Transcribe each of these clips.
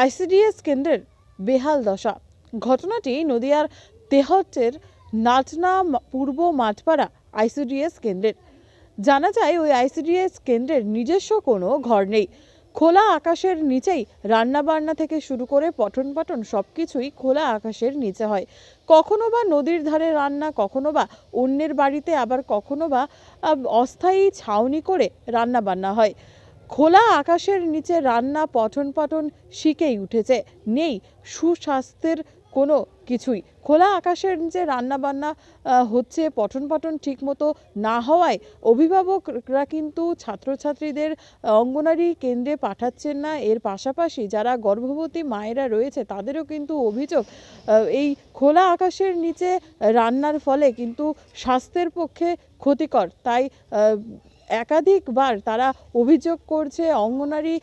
ICDS কেন্দ্রের বেহাল দশা। ঘটনাটি নদিয়ার তেহট্টের নাটনা পূর্ব মাঠপাড়া আইসিডিএস কেন্দ্রের। জানা যায়, ওই আইসিডিএস কেন্দ্রের নিজস্ব কোনো ঘর নেই। খোলা আকাশের নিচেই রান্নাবান্না থেকে শুরু করে পঠন পাঠন সব কিছুই খোলা আকাশের নিচে হয়। কখনো বা নদীর ধারে রান্না, কখনো বা অন্যের বাড়িতে আবার কখনো বা অস্থায়ী ছাউনি করে রান্না বান্না হয়। খোলা আকাশের নিচে রান্না পঠন পাঠন শিখেই উঠেছে। নেই, সুস্বাস্থ্যের কোনো কিছুই। খোলা আকাশের নিচে রান্না বান্না হচ্ছে পঠন পাঠন ঠিকমতো না হওয়ায় অভিভাবকরা কিন্তু ছাত্রছাত্রীদের অঙ্গনারী কেন্দ্রে পাঠাচ্ছেন না। এর পাশাপাশি যারা গর্ভবতী মায়েরা রয়েছে, তাদেরও কিন্তু অভিযোগ এই খোলা আকাশের নিচে রান্নার ফলে কিন্তু স্বাস্থ্যের পক্ষে ক্ষতিকর। তাই একাধিকবার তারা অভিযোগ করছে অঙ্গনারী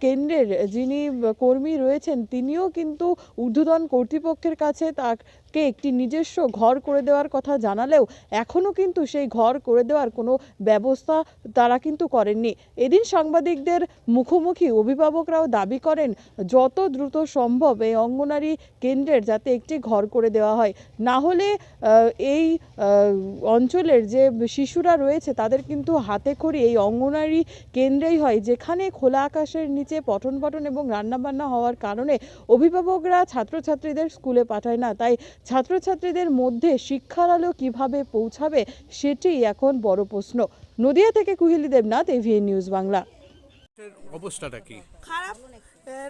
কেন্দ্রের যিনি কর্মী রয়েছেন তিনিও কিন্তু ঊর্ধ্বতন কর্তৃপক্ষের কাছে তাকে একটি নিজস্ব ঘর করে দেওয়ার কথা জানালেও এখনও কিন্তু সেই ঘর করে দেওয়ার কোনো ব্যবস্থা তারা কিন্তু করেননি। এদিন সাংবাদিকদের মুখোমুখি অভিভাবকরাও দাবি করেন, যত দ্রুত সম্ভব এই অঙ্গনারী কেন্দ্রের যাতে একটি ঘর করে দেওয়া হয়। না হলে এই অঞ্চলের যে শিশুরা রয়েছে তাদের কিন্তু হাতে খড়ি এই অঙ্গনারী কেন্দ্রেই হয়, যেখানে খোলা আকাশের নিচে পঠন পাঠন এবং রান্নাবান্না হওয়ার কারণে অভিভাবকরা ছাত্রছাত্রীদের স্কুলে পাঠায় না। তাই ছাত্রছাত্রীদের মধ্যে শিক্ষার আলো কীভাবে পৌঁছাবে সেটি এখন বড় প্রশ্ন। নদিয়া থেকে কুহিলি দেবনাথ এভিএন নিউজ বাংলা। অবস্থাটা কি? খারাপ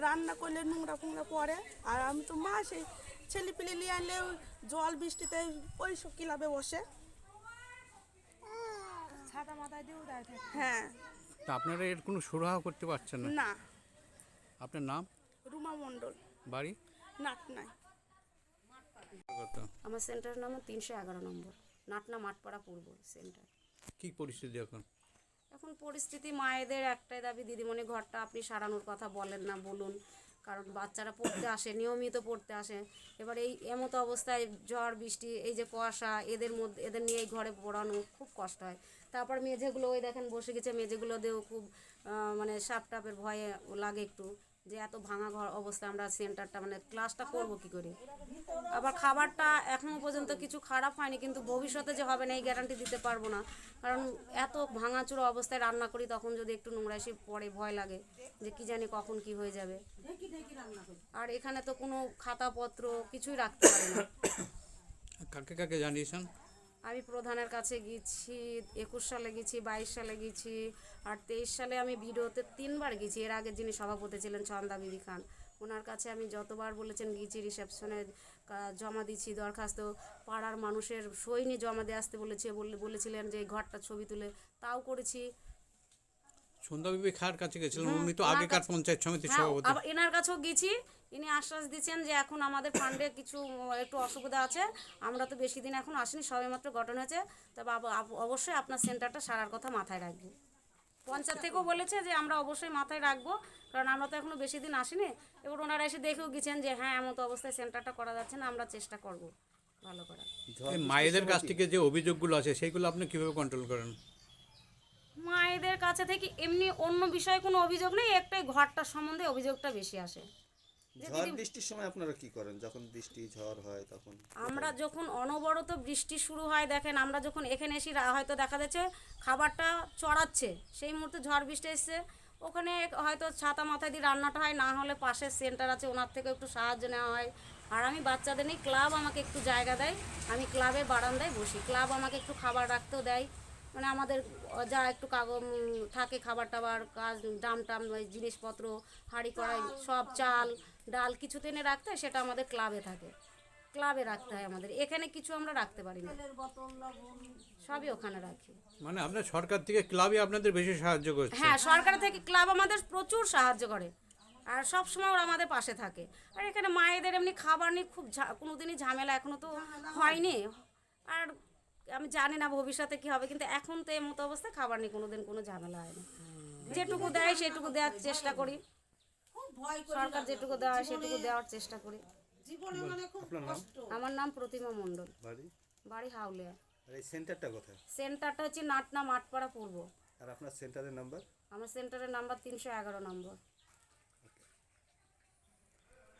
রান্না করলে নোংরা ফোংরা পড়ে আর আমি তো মা সেই ছেলে পিলে নিয়ে আনলে জল বৃষ্টিতে ওই সব ক্লাবে বসে। ছাতা মাথায় দিয়েও দাঁড়িয়ে হ্যাঁ। তা আপনারা এর কোনো সুরাহা করতে পারছেন না? না। আপনার নাম? রুমা মণ্ডল। বাড়ি? নাট নাই কত? আমার সেন্টারের নাম তিনশো এগারো নম্বর। নাটনা মাঠপাড়া পূর্ব সেন্টার। কি পরিস্থিতি এখন? এখন পরিস্থিতি মায়েদের একটাই দাবি দিদিমণি ঘরটা আপনি সারানোর কথা বলেন না বলুন। কারণ বাচ্চারা পড়তে আসে নিয়মিত পড়তে আসে। এবার এই এমতো অবস্থায় ঝড় বৃষ্টি এই যে কুয়াশা এদের মধ্যে এদের নিয়ে এই ঘরে পড়ানো খুব কষ্ট হয়। তারপর মেঝেগুলো ওই দেখেন বসে গেছে মেঝেগুলো দিয়েও খুব মানে সাপ টাপের ভয়ে লাগে একটু। যে এত ভাঙা ঘর অবস্থায় আমরা সেন্টারটা মানে ক্লাসটা করব কি করে? আবার খাবারটা এখনও পর্যন্ত কিছু খারাপ হয়নি, কিন্তু ভবিষ্যতে যে হবে না, এই গ্যারান্টি দিতে পারব না। কারণ এত ভাঙাচুরো অবস্থায় রান্না করি, তখন যদি একটু নোংরা এসে পড়ে, ভয় লাগে যে কি জানি কখন কি হয়ে যাবে। আর এখানে তো কোনো খাতাপত্র কিছুই রাখতে পারি না। কাকে কাকে জানিয়েছেন? আমি প্রধানের কাছে গেছি, একুশ সালে গেছি, বাইশ সালে গেছি, আর তেইশ সালে আমি ভিডিওতে তিনবার গেছি। এর আগে যিনি সভাপতি ছিলেন চন্দা বিবি খান ওনার কাছে আমি যতবার বলেছেন গিয়েছি রিসেপশনে জমা দিচ্ছি, দরখাস্ত, পাড়ার মানুষের সই জমা দিয়ে আসতে বলেছে, বলে, বলেছিলেন যে ঘরটা ছবি তুলে, তাও করেছি। সন্ধ্যাবিবি খার কাছে গেছিলেন উনি তো আগেকার পঞ্চায়েত সমিতির হ্যাঁ সভাপতি। আবার এনার কাছেও গেছি। ইনি আশ্বাস দিচ্ছেন যে এখন আমাদের ফান্ডে কিছু একটু অসুবিধা আছে। আমরা তো বেশি দিন এখন আসিনি সবেমাত্র গঠন হয়েছে। তবে অবশ্যই আপনার সেন্টারটা সারার কথা মাথায় রাখব পঞ্চায়েত থেকেও বলেছে যে আমরা অবশ্যই মাথায় রাখব কারণ আমরা তো এখনও বেশি দিন আসিনি। এবার ওনারা এসে দেখেও গেছেন যে হ্যাঁ এমন তো অবস্থায় সেন্টারটা করা যাচ্ছে না আমরা চেষ্টা করব ভালো করার। মায়েদের কাছ থেকে যে অভিযোগগুলো আছে সেইগুলো আপনি কীভাবে কন্ট্রোল করেন? মায়েদের কাছে থেকে এমনি অন্য বিষয়ে কোনো অভিযোগ নেই একটাই ঘরটার সম্বন্ধে অভিযোগটা বেশি আসে। ঝড় বৃষ্টির সময় আপনারা কি করেন? যখন বৃষ্টি ঝড় হয় তখন আমরা যখন অনবরত বৃষ্টি শুরু হয় দেখেন আমরা যখন এখানে এসে হয়তো দেখা যাচ্ছে খাবারটা চড়াচ্ছে সেই মুহূর্তে ঝড় বৃষ্টি এসছে। ওখানে হয়তো ছাতা মাথায় দিয়ে রান্নাটা হয় না হলে পাশের সেন্টার আছে ওনার থেকে একটু সাহায্য নেওয়া হয়। আর আমি বাচ্চাদের নিয়ে ক্লাব আমাকে একটু জায়গা দেয় আমি ক্লাবের বারান্দায় বসি। ক্লাব আমাকে একটু খাবার রাখতেও দেয়। মানে আমাদের যা একটু কাগজ থাকে খাবার টাবার কাজ ডাম টাম ওই জিনিসপত্র হাঁড়ি কড়াই সব চাল ডাল কিছু টেনে রাখতে হয় সেটা আমাদের ক্লাবে থাকে। ক্লাবে রাখতে হয় আমাদের। এখানে কিছু আমরা রাখতে পারি না। সবই ওখানে রাখি। মানে আপনার সরকার থেকে ক্লাবে আপনাদের বেশি সাহায্য করছে। হ্যাঁ সরকার থেকে ক্লাব আমাদের প্রচুর সাহায্য করে। আর সব সময় ওরা আমাদের পাশে থাকে। আর এখানে মায়েদের এমনি খাবার নিয়ে খুব ঝা- কোনোদিনই ঝামেলা এখনও তো হয়নি। আর আমি জানি না ভবিষ্যতে কি হবে কিন্তু এখন তো এই মতো অবস্থায় খাবার নিয়ে কোনোদিন কোনো ঝামেলা হয়নি। যেটুকু দেয় সেটুকু দেওয়ার চেষ্টা করি। সরকার যেটুকু দেওয়া সেটুকু দেওয়ার চেষ্টা করি। আমার নাম প্রতিমা মণ্ডল। বাড়ি? বাড়ি হাউলিয়া। সেন্টারটা কোথায়? সেন্টারটা হচ্ছে নাটনা মাঠপাড়া পূর্ব। আর আপনার সেন্টারের নাম্বার? আমার সেন্টারের নাম্বার তিনশো এগারো নম্বর।